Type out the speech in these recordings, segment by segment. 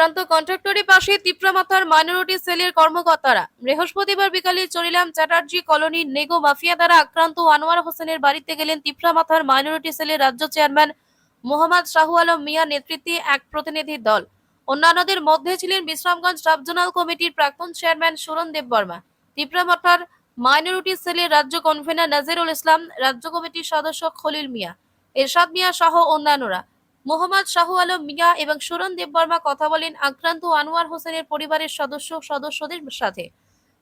আক্রান্ত কন্ট্রাক্টরের পাশে তিপ্রামাথার মাইনরিটি সেলের কর্মকর্তারা। বৃহস্পতিবার বিকালে চরিলাম চ্যাটার্জি কলোনির নেগো মাফিয়া দ্বারা আক্রান্ত আনোয়ার হোসেনের বাড়িতে গেলেন তিপ্রামাথার মাইনরিটি সেলের রাজ্য চেয়ারম্যান মোহাম্মদ শাহু আলম মিয়া নেতৃত্বে এক প্রতিনিধি দল। অন্যান্যদের মধ্যে ছিলেন বিশ্রামগঞ্জ সাবজোনাল কমিটির প্রাক্তন চেয়ারম্যান সুরন দেব বর্মা। তিপ্রামাথার মাইনরিটি সেলের রাজ্য কনভেনার নাজিরুল ইসলাম, রাজ্য কমিটির সদস্য খলিল মিয়া, এরশাদ মিয়া সহ অন্যান্যরা। মোহাম্মদ শাহু আলম, মিয়া এবং সুরন দেববর্মা কথা বলেন আক্রান্ত আনোয়ার হোসেনের পরিবারের সদস্য সদস্যদের সাথে।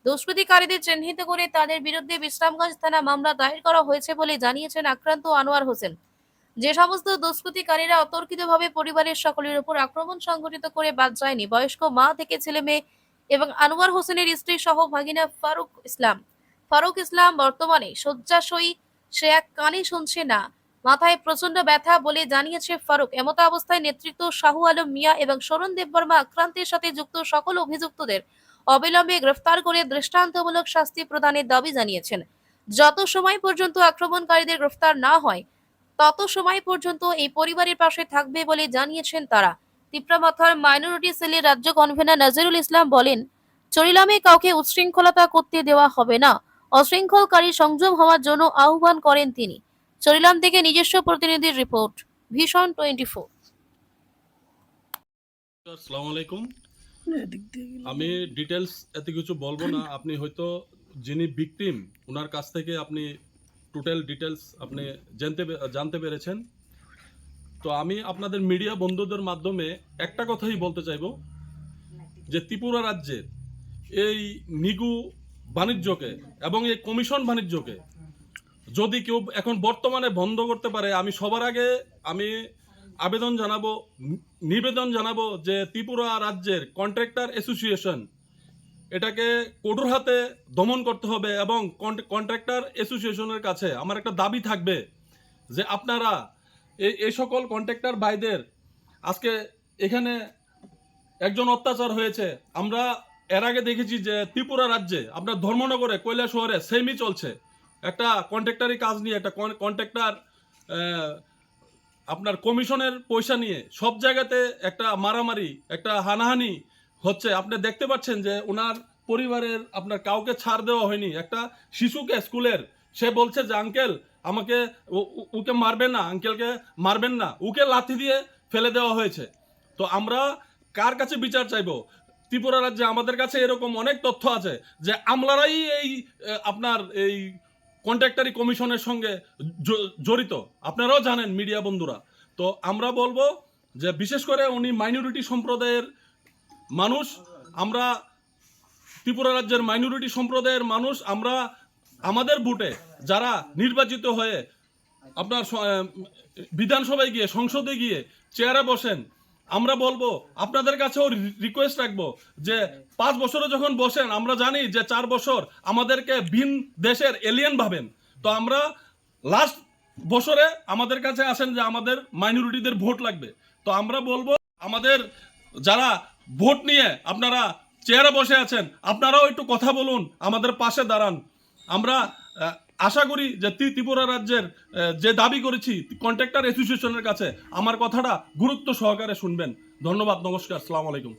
দুষ্কৃতিকারীদের চিহ্নিত করে তাদের বিরুদ্ধে বিশ্রামগঞ্জ থানা মামলা দায়ের করা হয়েছে বলে জানিয়েছেন আক্রান্ত আনোয়ার হোসেন। যে সমস্ত দুষ্কৃতিকারীরা অতর্কিতভাবে পরিবারের সকলের উপর আক্রমণ সংঘটিত করে বাদ যায়নি, বয়স্ক মা থেকে ছেলে মেয়ে এবং আনোয়ার হোসেনের স্ত্রী সহ ভাগিনা ফারুক ইসলাম। ফারুক ইসলাম বর্তমানে শয্যাশয়ী, সে এক কানে শুনছে না। মাথায় প্রচণ্ড ব্যথা বলে জানিয়েছে ফারুক। এমত অবস্থায় নেতৃত্ব শাহু আলম, মিয়া এবং শরণ দেববর্মা আক্রান্তের সাথে যুক্ত সকল অভিযুক্তদের অবিলম্বে গ্রেফতার করে দৃষ্টান্তমূলক শাস্তি প্রদানের দাবি জানিয়েছেন। যত সময় পর্যন্ত আক্রমণকারীদের গ্রেফতার না হয়, তত সময় পর্যন্ত এই পরিবারের পাশে থাকবে বলে জানিয়েছেন তারা। তিপ্রামাথার মাইনরিটি সেলের রাজ্য কনভেনার নাজিরুল ইসলাম বলেন, চরিলামে কাউকে উচ্ছৃঙ্খলতা করতে দেওয়া হবে না। অশৃঙ্খলকারী সংযম হওয়ার জন্য আহ্বান করেন তিনি। চরিলাম থেকে নিজস্ব প্রতিনিধির রিপোর্ট ভীষণ টোয়েন্টি ফোর আসসালামু আলাইকুম। আমি ডিটেলস এত কিছু বলব না। আপনি হয়তো যিনি ভিকটিম ওনার কাছ থেকে আপনি টোটাল ডিটেলস আপনি জানতে জানতে পেরেছেন। তো আমি আপনাদের মিডিয়া বন্ধুদের মাধ্যমে একটা কথাই বলতে চাইব যে ত্রিপুরা রাজ্যের এই নিগু বাণিজ্যকে এবং এই কমিশন বাণিজ্যকে যদি কেউ এখন বর্তমানে বন্ধ করতে পারে, আমি সবার আগে আমি আবেদন জানাব, নিবেদন জানাব যে ত্রিপুরা রাজ্যের কন্ট্রাক্টর অ্যাসোসিয়েশন এটাকে কঠোর হাতে দমন করতে হবে এবং কন্ট্রাক্টর অ্যাসোসিয়েশনের কাছে আমার একটা দাবি থাকবে যে আপনারা এই এই সকল কন্ট্রাক্টর ভাইদের আজকে এখানে একজন অত্যাচার হয়েছে। আমরা এর আগে দেখেছি যে ত্রিপুরা রাজ্যে আপনার ধর্মনগরে কৈলা শহরে সেমই চলছে। একটা কন্ট্রাক্টারি কাজ নিয়ে, একটা কন্ট্রাক্টর আপনার কমিশনের পয়সা নিয়ে সব জায়গাতে একটা মারামারি, একটা হানাহানি হচ্ছে। আপনি দেখতে পাচ্ছেন যে ওনার পরিবারের আপনার কাউকে ছাড় দেওয়া হয়নি। একটা শিশুকে স্কুলের, সে বলছে যে, আঙ্কেল, আমাকে ওকে মারবেন না, আঙ্কেলকে মারবেন না, ওকে লাথি দিয়ে ফেলে দেওয়া হয়েছে। তো আমরা কার কাছে বিচার চাইব? ত্রিপুরা রাজ্যে আমাদের কাছে এরকম অনেক তথ্য আছে যে, আমলারাই এই আপনার এই কন্ট্রাক্টারি কমিশনের সঙ্গে জড়িত। আপনারাও জানেন মিডিয়া বন্ধুরা। তো আমরা বলব যে বিশেষ করে উনি মাইনরিটি সম্প্রদায়ের মানুষ, আমরা ত্রিপুরা রাজ্যের মাইনরিটি সম্প্রদায়ের মানুষ, আমরা আমাদের বুটে যারা নির্বাচিত হয়ে আপনার বিধানসভায় গিয়ে, সংসদে গিয়ে চেয়ারে বসেন আমরা বলব, আপনাদের কাছেও রিকোয়েস্ট রাখব যে পাঁচ বছরে যখন বসেন, আমরা জানি যে চার বছর আমাদেরকে ভিন দেশের এলিয়েন ভাবেন। তো আমরা লাস্ট বছরে আমাদের কাছে আসেন যে আমাদের মাইনরিটিদের ভোট লাগবে। তো আমরা বলব, আমাদের যারা ভোট নিয়ে আপনারা চেয়ারে বসে আছেন, আপনারাও একটু কথা বলুন, আমাদের পাশে দাঁড়ান। আমরা আশা করি যে ত্রি- ত্রিপুরা রাজ্যের যে দাবি করেছি কন্ট্রাক্টর অ্যাসোসিয়েশনের কাছে, আমার কথাটা গুরুত্ব সহকারে শুনবেন। ধন্যবাদ, নমস্কার সালাম আলাইকুম।